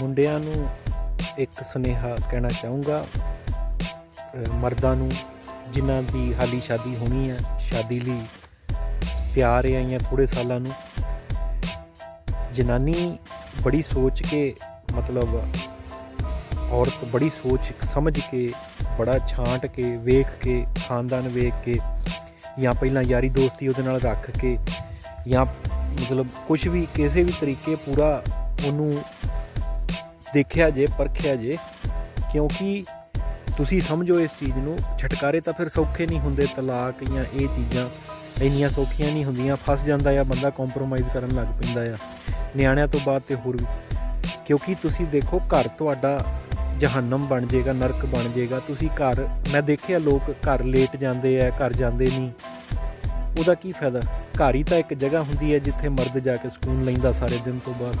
ਮੁੰਡਿਆਂ ਨੂੰ ਇੱਕ ਸੁਨੇਹਾ ਕਹਿਣਾ ਚਾਹੂੰਗਾ ਮਰਦਾਂ ਨੂੰ ਜਿਨ੍ਹਾਂ ਦੀ ਹਾਲੀ ਸ਼ਾਦੀ ਹੋਣੀ ਹੈ, ਸ਼ਾਦੀ ਲਈ ਤਿਆਰ ਹੈ ਜਾਂ ਥੋੜੇ ਸਾਲਾਂ ਨੂੰ। ਜਨਾਨੀ ਬੜੀ ਸੋਚ ਕੇ, ਮਤਲਬ ਔਰਤ ਬੜੀ ਸੋਚ ਸਮਝ ਕੇ, ਬੜਾ ਛਾਂਟ ਕੇ, ਵੇਖ ਕੇ, ਖਾਨਦਾਨ ਵੇਖ ਕੇ, ਜਾਂ ਪਹਿਲਾਂ ਯਾਰੀ ਦੋਸਤੀ ਉਹਦੇ ਨਾਲ ਰੱਖ ਕੇ, ਜਾਂ ਮਤਲਬ ਕੁਝ ਵੀ ਕਿਸੇ ਵੀ ਤਰੀਕੇ ਪੂਰਾ ਉਹਨੂੰ ਦੇਖਿਆ ਜੇ, ਪਰਖਿਆ ਜੇ, ਕਿਉਂਕਿ ਤੁਸੀਂ ਸਮਝੋ ਇਸ ਚੀਜ਼ ਨੂੰ, ਛਟਕਾਰੇ ਤਾਂ ਫਿਰ ਸੌਖੇ ਨਹੀਂ ਹੁੰਦੇ, ਤਲਾਕ ਜਾਂ ਇਹ ਚੀਜ਼ਾਂ ਇੰਨੀਆਂ ਸੌਖੀਆਂ ਨਹੀਂ ਹੁੰਦੀਆਂ, ਫਸ ਜਾਂਦਾ ਆ, ਬੰਦਾ ਕੰਪਰੋਮਾਈਜ਼ ਕਰਨ ਲੱਗ ਪੈਂਦਾ ਆ। ਨਿਆਣਿਆਂ ਤੋਂ ਬਾਅਦ ਤੇ ਹੋਰ ਵੀ। ਕਿਉਂਕਿ ਤੁਸੀਂ ਦੇਖੋ, ਘਰ ਤੁਹਾਡਾ ਜਹੰਨਮ ਬਣ ਜਾਏਗਾ, ਨਰਕ ਬਣ ਜਾਏਗਾ। ਤੁਸੀਂ ਘਰ, ਮੈਂ ਦੇਖਿਆ ਲੋਕ ਘਰ ਲੇਟ ਜਾਂਦੇ ਆ, ਘਰ ਜਾਂਦੇ ਨਹੀਂ। ਉਹਦਾ ਕੀ ਫਾਇਦਾ? ਘਰ ਹੀ ਤਾਂ ਇੱਕ ਜਗ੍ਹਾ ਹੁੰਦੀ ਹੈ ਜਿੱਥੇ ਮਰਦ ਜਾ ਕੇ ਸਕੂਨ ਲੈਂਦਾ ਸਾਰੇ ਦਿਨ ਤੋਂ ਬਾਅਦ।